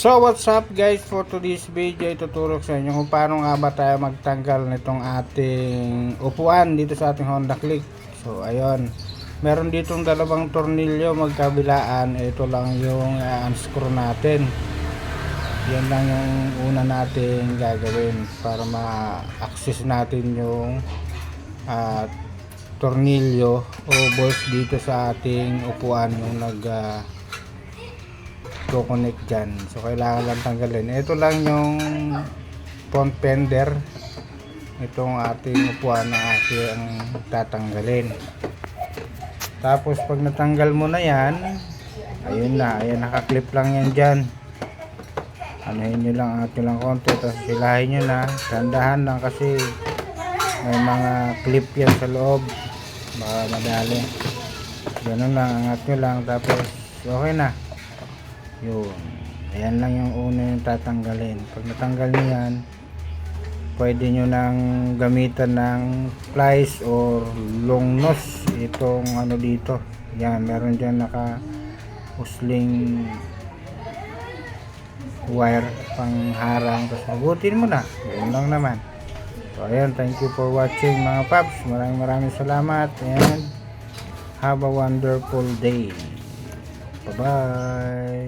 So what's up guys for today's video ituturo ko sa inyo kung paano nga ba tayo magtanggal nitong ating upuan dito sa ating Honda Click. So ayun. Meron ditong dalawang tornilyo magkabilaan. Ito lang yung uh, unscrew natin. Yan lang yung una natin gagawin para ma-access natin yung ah, tornilyo o bolts dito sa ating upuan yung nag ah, connect dyan. So, kailangan lang tanggalin. Ito lang yung front fender. Itong ating upuan na ating tatanggalin. Tapos, pag natanggal mo na yan, ayun na. Ayan, nakaklip lang yan dyan. Anuhin nyo lang, atin lang konti. Tapos, silahin nyo na. Tandahan lang kasi may mga clip yan sa loob. Baka madali. Ganun lang, angat nyo lang. Tapos, okay na. Yun. Ayan lang yung una yung tatanggalin. Pag natanggal niyo yan, pwede nyo nang gamitan ng plies or long nose. Itong ano dito. Yan, meron dyan naka usling wire pang harang. Tapos mabutin mo na. Yun lang naman. So, ayan. Thank you for watching mga paps. Maraming maraming salamat. And have a wonderful day. Bye-bye.